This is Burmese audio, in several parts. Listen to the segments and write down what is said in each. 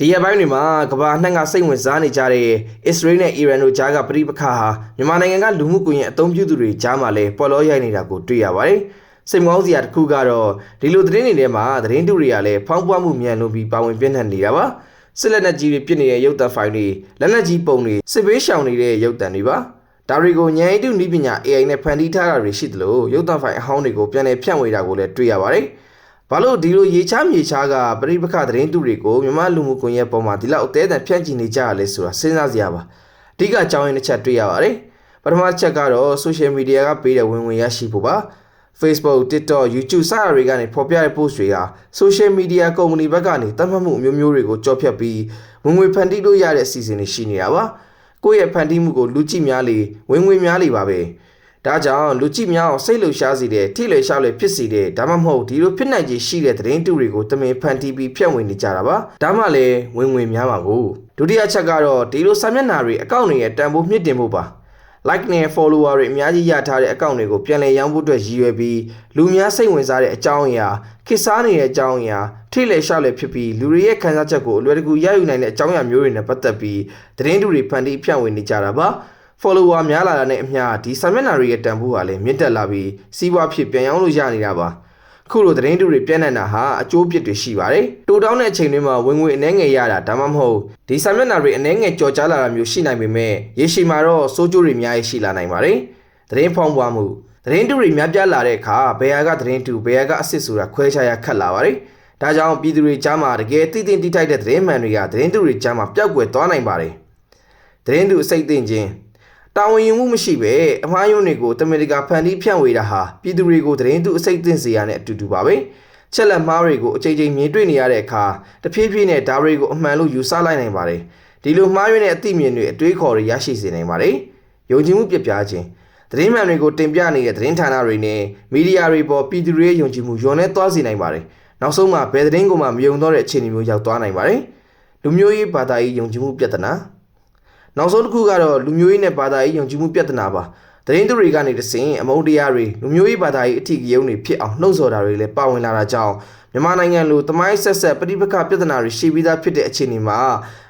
ဒီရက်ပိုင်းတွေမှာကမ္ဘာနှံ့ကစိတ်ဝင်စားနေကြတဲ့အစ္စရေးနဲ့အီရန်တို့ကြားကပြိပခါဟာမြန်မာနိုင်ငံကလူမှုကွန်ရက်အသုံးပြုသူတွေကြားမှာလည်းပေါ်လောရိုက်နေတာကိုတွေ့ရပါတယ်။စိတ်မကောင်းစရာတစ်ခုကတော့ဒီလိုသတင်းတွေထဲမှာသတင်းတူတွေကလည်းဖောင်းပွားမှုမြန်လွန်ပြီးပါဝင်ပြန့်နှံ့နေတာပါ။စစ်လက်နက်ကြီးတွေပြစ်နေတဲ့ရုပ်သံဖိုင်တွေလက်နက်ကြီးပုံတွေစစ်ဘေးရှောင်နေတဲ့ရုပ်သံတွေပါ။ဒါတွေကိုဉာဏ်ရည်တုနည်းပညာ AI နဲ့ဖန်တီးထားတာတွေရှိသလိုရုပ်သံဖိုင်အဟောင်းတွေကိုပြန်လည်ဖြန့်ဝေတာကိုလည်းတွေ့ရပါတယ်။ ဘာလို့ဒီလိုရေချားမြေချားကပြိပခသတင်းတူတွေကိုမြန်မာလူမှုကွန်ရက်ပေါ်မှာဒီလောက်အသေးအံဖြန့်ချီနေကြရလဲဆိုတာစဉ်းစားစရာပါအဓိကအကြောင်းရင်းတစ်ချက်တွေ့ရပါတယ်ပထမတစ်ချက်ကတော့ social media ကပေးတဲ့ဝင်ဝင်ရရှိဖို့ပါ Facebook, TikTok, YouTube စတာတွေကနေဖော်ပြတဲ့ post တွေက social media company ဘက်ကနေတတ်မှတ်မှုအမျိုးမျိုးတွေကိုကြော်ဖြတ်ပြီးဝင်ငွေဖန်တီးလို့ရတဲ့အစီအစဉ်တွေရှိနေတာပါကိုယ့်ရဲ့ဖန်တီးမှုကိုလူကြည့်များလေဝင်ငွေများလေပါပဲ ဒါကြောင့်လူကြည့်များအောင်စိတ်လှုပ်ရှားစေတဲ့ထိလေလျှောက်လေဖြစ်စေတဲ့ဒါမှမဟုတ်ဒီလိုဖြစ်နိုင်ခြေရှိတဲ့သတင်းတူတွေကိုတမင်ဖန်တီးပြီးဖြန့်ဝေနေကြတာပါဒါမှလည်းဝင်ဝင်များပါကိုဒုတိယချက်ကတော့ဒီလိုစာမျက်နှာတွေအကောင့်တွေရဲ့တန်ဖိုးမြင့်တင်ဖို့ပါ like နဲ့ follower တွေအများကြီးရထားတဲ့အကောင့်တွေကိုပြန်လည်ရောင်းဖို့အတွက်ရည်ရွယ်ပြီးလူများစိတ်ဝင်စားတဲ့အကြောင်းအရာခေတ်စားနေတဲ့အကြောင်းအရာထိလေလျှောက်လေဖြစ်ပြီးလူတွေရဲ့ခံစားချက်ကိုအလွယ်တကူရယူနိုင်တဲ့အကြောင်းအရာမျိုးတွေနဲ့ပတ်သက်ပြီးသတင်းတူတွေဖန်တီးဖြန့်ဝေနေကြတာပါ follower များလာတာနဲ့အမျှဒီစာမျက်နှာတွေရဲ့တန်ဖိုးဟာလည်းမြင့်တက်လာပြီးစီးပွားဖြစ်ပြန်ရောင်းလို့ရနေတာပါခုလိုသတင်းတူတွေပြန့်နှံ့တာဟာအကျိုးပြစ်တွေရှိပါတယ်တိုတောင်းတဲ့အချိန်တွေမှာဝင်ငွေအနှဲငယ်ရတာဒါမှမဟုတ်ဒီစာမျက်နှာတွေအနှဲငယ်ကြော်ကြားလာတာမျိုးရှိနိုင်ပေမဲ့ရေရှည်မှာတော့စိုးကျိုးတွေအများကြီးရှိလာနိုင်ပါတယ်သတင်းဖောင်းပွားမှုသတင်းတူတွေများပြားလာတဲ့အခါဘယ်ဟာကသတင်းတူဘယ်ဟာကအစ်စ်ဆိုတာခွဲခြားရခက်လာပါတယ်ဒါကြောင့်ပြည်သူတွေကြားမှာတကယ်တည်တည်တိထိုက်တဲ့သတင်းမှန်တွေကသတင်းတူတွေကြားမှာပျောက်ကွယ်သွားနိုင်ပါတယ်သတင်းတူအစိတ်သိမ့်ခြင်း တာဝန်ယူမှုမရှိပဲအမှားယွင်းတွေကိုတမင်တကာဖန်တီးဖြန့်ဝေတာဟာပြည်သူတွေကိုသတင်းသူအစိတ်အသင့်စေရတဲ့အတူတူပါပဲချက်လက်မှားတွေကိုအချိန်ချင်းမြင်တွေ့နေရတဲ့အခါတဖြည်းဖြည်းနဲ့ဒါတွေကိုအမှန်လို့ယူဆလိုက်နိုင်ပါတယ်ဒီလိုမှားယွင်းတဲ့အသိမြင်တွေအတွေးခေါ်တွေရရှိစေနိုင်ပါတယ်ယုံကြည်မှုပြပြခြင်းသတင်းမှန်တွေကိုတင်ပြနေတဲ့သတင်းဌာနတွေနဲ့မီဒီယာတွေပေါ်ပြည်သူတွေရဲ့ယုံကြည်မှုညှော်နှဲသွားစေနိုင်ပါတယ်နောက်ဆုံးမှာဘယ်သတင်းကိုမှမယုံတော့တဲ့အခြေအနေမျိုးရောက်သွားနိုင်ပါတယ်လူမျိုးရေးဘာသာရေးယုံကြည်မှုပြဿနာ နောက်ဆုံးတစ်ခုကတော့လူမျိုးရေးနဲ့ဘာသာရေးယုံကြည်မှုပြဿနာပါသတင်းသူတွေကနေတဆင်အမုန်းတရားတွေလူမျိုးရေးဘာသာရေးအထီးကယုံတွေဖြစ်အောင်နှုတ်ဆော်တာတွေလည်းပါဝင်လာတာကြောင့်မြန်မာနိုင်ငံလိုတမိုင်းဆက်ဆက်ပဋိပက္ခပြဿနာတွေရှိပြီးသားဖြစ်တဲ့အခြေအနေမှာ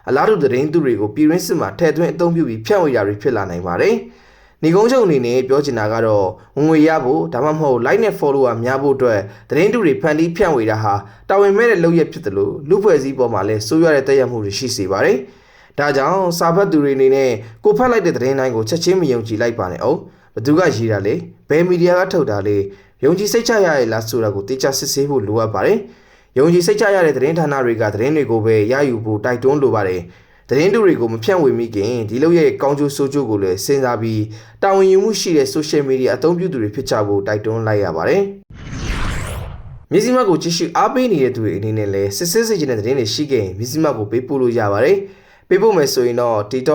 အလားတူသတင်းသူတွေကိုပြည်ရင်းစစ်မှာထည့်သွင်းအသုံးပြုပြီးဖြန့်ဝေတာတွေဖြစ်လာနိုင်ပါတယ်။နေကုန်းချုပ်အနေနဲ့ပြောချင်တာကတော့ဝင်ငွေရဖို့ဒါမှမဟုတ် like နဲ့ follower များဖို့အတွက်သတင်းတူတွေဖန်တီးဖြန့်ဝေတာဟာတာဝန်မဲ့တဲ့လုပ်ရက်ဖြစ်တယ်လို့လူဖွဲ့စည်းပေါ်မှာလည်းစိုးရတဲ့တည့်ရမှုတွေရှိစေပါတယ်။ ဒါကြောင့်စာဖတ်သူတွေအနေနဲ့ကိုဖတ်လိုက်တဲ့သတင်းတိုင်းကိုချက်ချင်းမယုံကြည်လိုက်ပါနဲ့အောင်ဘသူကရေးတာလဲဘယ်မီဒီယာကထုတ်တာလဲယုံကြည်စိတ်ချရရဲ့လားဆိုတာကိုတေချာစစ်ဆေးဖို့လိုအပ်ပါတယ်ယုံကြည်စိတ်ချရတဲ့သတင်းဌာနတွေကသတင်းတွေကိုပဲရယူဖို့တိုက်တွန်းလိုပါတယ်သတင်းတူတွေကိုမဖြန့်ဝေမိခင်ဒီလိုရဲ့ကောင်းကျိုးဆိုးကျိုးကိုလည်းစဉ်းစားပြီးတာဝန်ယူမှုရှိတဲ့ social media အသုံးပြုသူတွေဖြစ်ကြဖို့တိုက်တွန်းလိုက်ရပါတယ်မြစည်းမတ်ကိုကြည့်ရှုအားပေးနေတဲ့သူတွေအနေနဲ့လည်းစစ်စစ်စစ်ချင်းတဲ့သတင်းတွေရှိခဲ့ရင်မြစည်းမတ်ကိုပေးပို့လို့ရပါတယ်။ ပေးပို့မယ်ဆိုရင်တော့ t.ly/ajfpz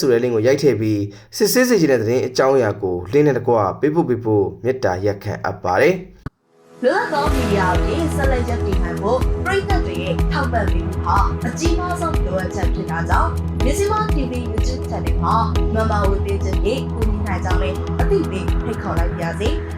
ဆိုတဲ့ link ကိုရိုက်ထည့်ပြီးစစ်စစ်စစ်ချင်းတဲ့သတင်းအကြောင်းအရာကို link နဲ့တကွပေးပို့ပေးဖို့မေတ္တာရက်ခံအပ်ပါတယ်။လွတ်လပ်သောမီဒီယာကိုဆက်လက်ရပ်တည်နိုင်ဖို့ပြည်သက်တွေရဲ့ထောက်ပံ့ပေးမှုဟာအကြီးမားဆုံးလိုအပ်ချက်ဖြစ်တာကြောင့်မြစီမ TV YouTube Channel မှာ Member ဝင်ပေးခြင်းဖြင့်ကူညီနိုင်ကြောင်းလည်းအသိပေးဖိတ်ခေါ်လိုက်ပါရစေ။